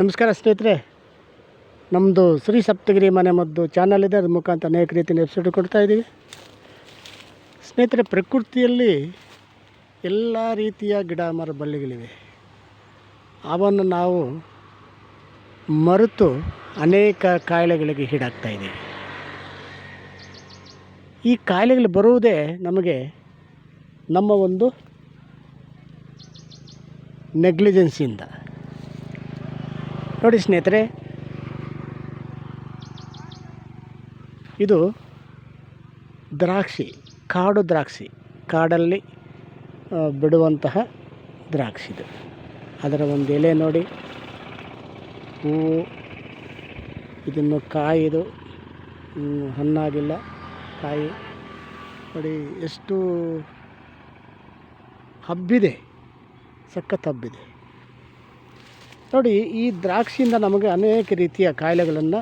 ನಮಸ್ಕಾರ ಸ್ನೇಹಿತರೆ. ನಮ್ಮದು ಶ್ರೀ ಸಪ್ತಗಿರಿ ಮನೆ ಮದ್ದು ಚಾನಲ್ ಇದೆ. ಅದ್ರ ಮುಖಾಂತರ ಅನೇಕ ರೀತಿಯ ಕೊಡ್ತಾ ಇದ್ದೀವಿ. ಸ್ನೇಹಿತರೆ, ಪ್ರಕೃತಿಯಲ್ಲಿ ಎಲ್ಲ ರೀತಿಯ ಗಿಡ, ಮರ, ಬಳ್ಳಿಗಳಿವೆ. ಅವನ್ನು ನಾವು ಮರೆತು ಅನೇಕ ಕಾಯಿಲೆಗಳಿಗೆ ಇದ್ದೀವಿ. ಈ ಕಾಯಿಲೆಗಳು ಬರುವುದೇ ನಮಗೆ ನಮ್ಮ ಒಂದು ನೆಗ್ಲಿಜೆನ್ಸಿಯಿಂದ ನೋಡಿ ಸ್ನೇಹಿತರೆ, ಇದು ದ್ರಾಕ್ಷಿ, ಕಾಡು ದ್ರಾಕ್ಷಿ, ಕಾಡಲ್ಲಿ ಬಿಡುವಂತಹ ದ್ರಾಕ್ಷಿ ಇದು. ಅದರ ಒಂದು ಎಲೆ ನೋಡಿ ಹೂವು ಇದನ್ನು ಕಾಯಿದು ಹಣ್ಣಾಗಿಲ್ಲ, ಕಾಯಿ. ನೋಡಿ, ಎಷ್ಟು ಹಬ್ಬಿದೆ, ಸಖತ್ ಹಬ್ಬಿದೆ. ನೋಡಿ, ಈ ದ್ರಾಕ್ಷಿಯಿಂದ ನಮಗೆ ಅನೇಕ ರೀತಿಯ ಕಾಯಿಲೆಗಳನ್ನು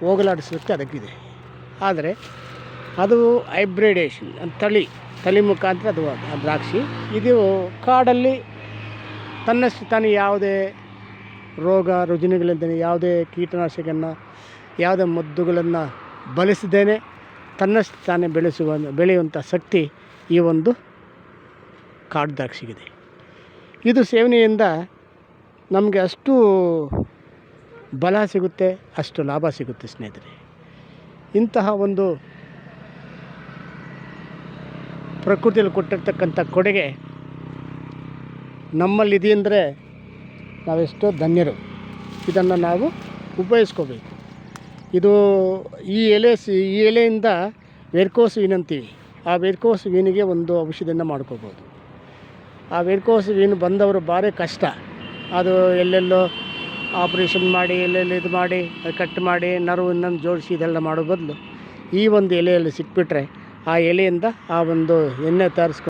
ಹೋಗಲಾಡಿಸೋಕ್ಕೆ ಅದಕ್ಕಿದೆ ಆದರೆ, ಅದು ಹೈಬ್ರಿಡೇಷನ್ ತಳಿ ತಲೆ ಮುಖಾಂತರ ಅದು ದ್ರಾಕ್ಷಿ. ಇದು ಕಾಡಲ್ಲಿ ತನ್ನಷ್ಟು ತಾನು ಯಾವುದೇ ರೋಗ ರುಜಿನಗಳಿಂದಲೇ ಯಾವುದೇ ಕೀಟನಾಶಕನ್ನು, ಯಾವುದೇ ಮದ್ದುಗಳನ್ನು ಬಳಸದೇನೆ ತನ್ನಷ್ಟು ತಾನೇ ಬೆಳೆಸುವ, ಬೆಳೆಯುವಂಥ ಶಕ್ತಿ ಈ ಒಂದು ಕಾಡು ದ್ರಾಕ್ಷಿಗಿದೆ. ಇದು ಸೇವನೆಯಿಂದ ನಮಗೆ ಅಷ್ಟು ಬಲ ಸಿಗುತ್ತೆ, ಅಷ್ಟು ಲಾಭ ಸಿಗುತ್ತೆ ಸ್ನೇಹಿತರೆ. ಇಂತಹ ಒಂದು ಪ್ರಕೃತಿಯಲ್ಲಿ ಕೊಟ್ಟಿರ್ತಕ್ಕಂಥ ಕೊಡುಗೆ ನಮ್ಮಲ್ಲಿದೆ ಅಂದರೆ ನಾವೆಷ್ಟೋ ಧನ್ಯರು. ಇದನ್ನು ನಾವು ಉಪಯೋಗಿಸ್ಕೋಬೇಕು. ಇದು ಈ ಎಲೆ ಈ ಎಲೆಯಿಂದ ವೆರ್ಕೋಸ್ ವೀನ್ ಅಂತೀವಿ. ಆ ವೆರ್ಕೋಸ್ ವೀನಿಗೆ ಒಂದು ಔಷಧಿಯನ್ನು ಮಾಡ್ಕೋಬೋದು. ಆ ವೆರ್ಕೋಸ್ ವೀನು ಬಂದವರು ಭಾರಿ ಕಷ್ಟ. ಅದು ಎಲ್ಲೆಲ್ಲೋ ಆಪ್ರೇಷನ್ ಮಾಡಿ, ಎಲ್ಲೆಲ್ಲಿ ಇದು ಮಾಡಿ, ಕಟ್ ಮಾಡಿ, ನರ್ವ್ ಇನ್ನೊಂದು ಜೋಡಿಸಿ ಇದೆಲ್ಲ ಮಾಡೋ ಬದಲು ಈ ಒಂದು ಎಲೆಯಲ್ಲಿ ಸಿಕ್ಬಿಟ್ರೆ ಆ ಎಲೆಯಿಂದ ಆ ಒಂದು ಎಣ್ಣೆ ತಯಾರಿಸ್ಕೊಂಡು